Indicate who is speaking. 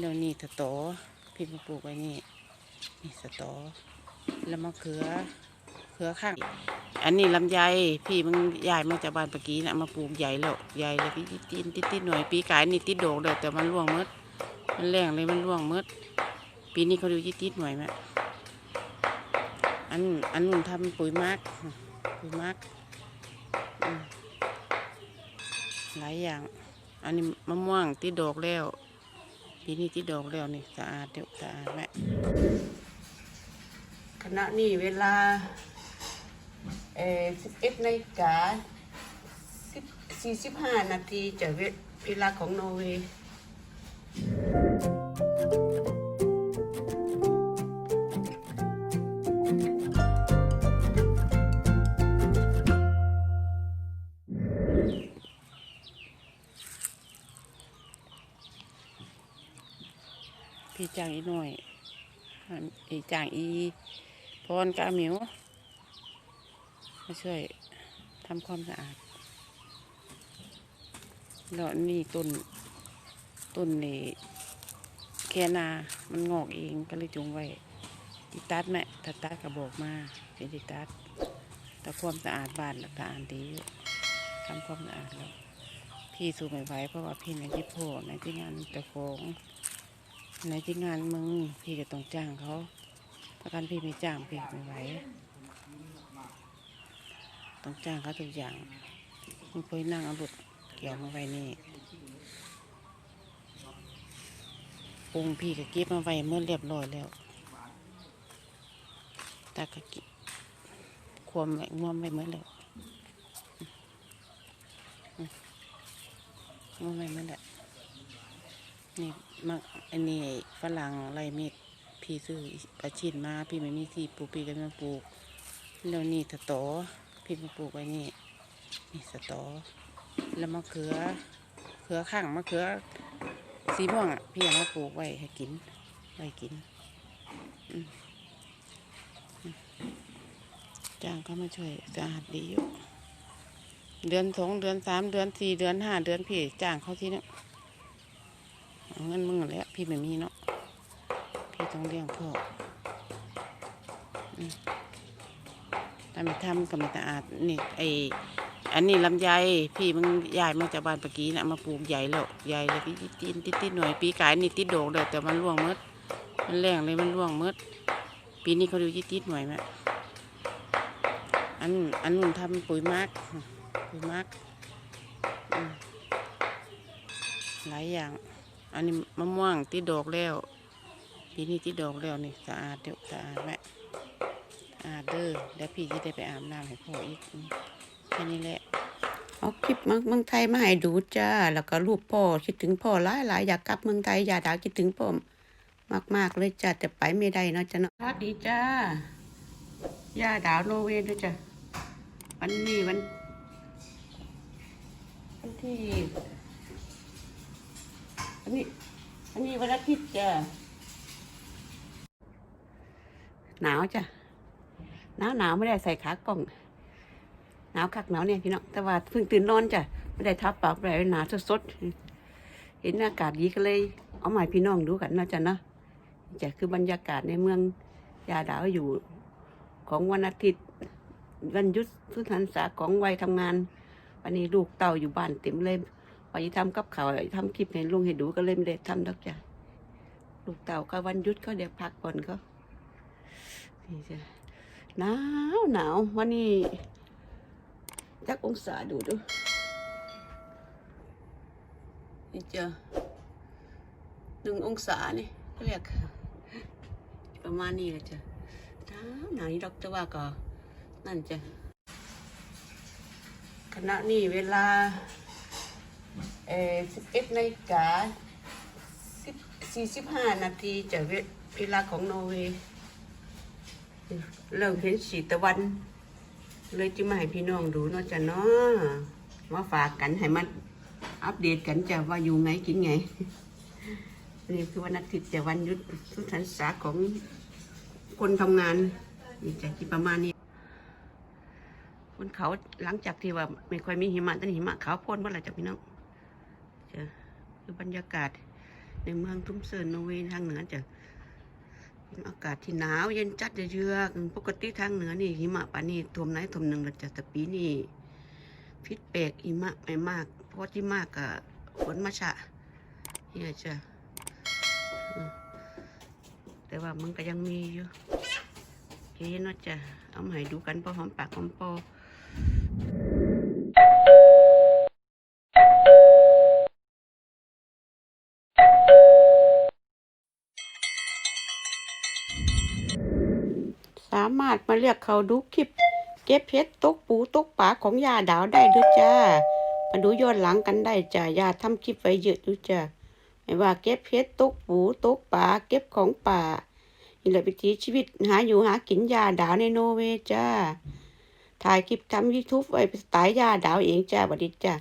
Speaker 1: แล้วนี่สตอพี่มาปลูกไว้นี่นี่สตอแล้วมะเขือเขือข้าง อันนี้ลำไยพี่มึงยายมาจากบ้านปะกี้นะมาปลูกใหญ่แล้วใหญ่เลยพี่ติดติดติดหน่อยปีกายนี่ติดโดกเลยแต่มันร่วงหมดมันแรงเลยมันร่วงหมดปีนี้เขาดูยิดติดหน่อยไหมอันอันนู้นทำปุ๋ยมักปุ๋ยมักหลายอย่าง อันนี้มะม่วงติดดอกแล้ว ปีนี้ที่ดอกแล้วนี่สะอาดเดี๋ยวสะอาดแม่ขณะนี้เวลาเอ่อสิบเอ็ดนาฬิกาสิบสี่สิบห้านาทีจากเวลาของนอร์เวย์ พี่จางอีหน่อยอีจางอีพรกบอาหมิวมาช่วยทำความสะอาดแล้วนี่ต้นต้นนี่แคนา มันงอกเองก็เลยจุงไว้ติตัดแม่ถ้าตัดก็บอกมาเป็นติตัดแต่ความสะอาดบ้านละสะอาดดีทำความสะอาดแล้วพี่สู้ไม่ไหวเพราะว่าพี่ในที่โพในที่งานเจ้าขอ งในที่งานมึงพี่ก็ต้องจ้างเขาถ้ากันพี่ไม่จ้างพี่ไม่ไหวต้องจ้างเขาทุกอย่างมึงไปนั่งเอารเกี่ยวมาไว้นี่ปรุงพี่ก็เก็บมาไว้เมื่อเรียบร้อยแล้วตาก็เกิความไว้งวมไว้เมื่อแล้วอืมงวมไว้เมื่อแล้วนี่ มาอันนี้ฝรั่งไรเม็ดพี่ซื้อปลาชินมาพี่ไม่มีที่ปลูกพี่ก็มาปลูกแล้วนี่สตอพี่มาปลูกไว้นี่นี่สตอ แล้วมะเขือเขือข้างมะเขือสีม่วงอะพี่เอามาปลูกไว้ให้กินไว้กินจ้างเขามาช่วยสะอาดดีอยู่เดือนสองเดือนสามเดือนสี่เดือนห้าเดือนพี่จ้างเขาทีเนี้ย เงินมึงแล้วพี่ไม่มีเนาะพี่ต้องเลี้ยงพ่อทำไม่ทำก็ไม่สะอาดนี่ไออันนี้ลำไยพี่มึงยายมาจากบ้านปะกี้นะมาปลูกใหญ่แล้วใหญ่เลยพี่ติดติดติดหน่อยปีกายนี่ติดโดกเลยแต่มันร่วงหมดมันแรงเลยมันร่วงหมดปีนี้เขาดูยิดติดหน่อยไหมอันอันนู้นทำปุ๋ยมักปุ๋ยมักหลายอย่าง อันนี้มะม่วงติดดอกแล้วปีนี้ติดดอกแล้วนี่สะอาดเดี๋ยวสะอาดแม่อาดเด้อแล้วพี่ที่ได้ไปอาบน้ำให้พ่ออีกแค่นี้แหละเอาคลิปมาเมืองไทยมาให้ดูจ้า แล้วก็รูปพ่อคิดถึงพ่อหลายหลายๆอยากกลับเมืองไทยอยากดาคิดถึงพ่อมากๆเลยจ้าแต่ไปไม่ได้นะจ้าเนาะสวัสดีจ้าย่าดาวโนเวย์ด้วยจ้ะวันนี้วันวันที่ นนี้วันนี้วันอาทิตย์จ้ะหนาวจ้ะหนาวหนาวไม่ได้ใส่ขากล้องหนาวคักหนาวเนี่ยพี่น้องแต่ว่าเพิ่งตื่นนอนจ้ะไม่ได้ทับปากอะไรหนาวสดๆเห็นอากาศดีก็เลย เอาหมาให้พี่น้องดูกันนะจ้ะนะนี่จะคือบรรยากาศในเมืองยาดาวอยู่ ของวันอาทิตย์วันยุดสุนทรษาของวัยทำงาน วันนี้ลูกเต่าอยู่บ้านเต็มเลย ว่าจะทำกับเขาวทำคลิปให้ลุงให้ดูก็เลยไม่ได้ทำดอกจ้ะลูกเต่าก็วันหยุดก็เดี๋ยวพักก่อนก็นี่จ้ะหนาวหนาววันนี้จักองศาดูดูนี่เจอหนึ่งองศานี่เขาเรียกประมาณนี้เลยจ้ะหนาวหนาวนี่ดอกจะว่าก็นั่นจ้ะขณะนี้เวลา เอ่อสิบเอ็ดนาฬิกาสิบสี่สิบห้านาทีจากเวลาของนอร์เวย์เริ่มเห็นสีตะวัน เลยจะมาให้พี่น้องดูเนาะจ้ะเนาะมาฝากกันให้มันอัปเดตกันจ้ะว่าอยู่ไงกินไงนี่คือวันอาทิตย์จะวันหยุดสุนทรษาของคนทำงานนี่จะที่ประมาณนี้บนเขาหลังจากที่ว่าไม่ค่อยมีหิมะตอนหิมะขาวพ่นเมื่อไรจ้ะพี่น้อง จ้ะคือบรรยากาศ
Speaker 2: ในเมืองทุ่มเซินนอร์เวย์ทางเหนือจะอากาศที่หนาวเย็นจัดเยือกปกติทางเหนือนี่หิมะปานนี้ท่วมไหนท่วมหนึ่งเราจะแต่ปีนี้พิษแปลกหิมะไม่มาก เพราะที่มากกับฝนมาชะเนี่ยจ้ะแต่ว่ามันก็ยังมีอยู่โอเคเนาะจ้ะเอามาให้ดูกันพอหอมปากหอมคอ สามารถมาเรียกเขาดูคลิป เก็บเพชรตกปูตกปลาของยาดาวได้ด้วยจ้า มาดูย้อนหลังกันได้จ้ายาทำคลิปไว้เยอะอยู่จ้าไม่ว่าเก็บเพชรตกปูตกปลาเก็บของป่านี่แหละวิถีชีวิตหาอยู่หากินยาดาวในโนเวจ้า ถ่ายคลิปทำยูทูบไว้เป็นสไตล์ยาดาวเองจ้าบัดนี้จ้า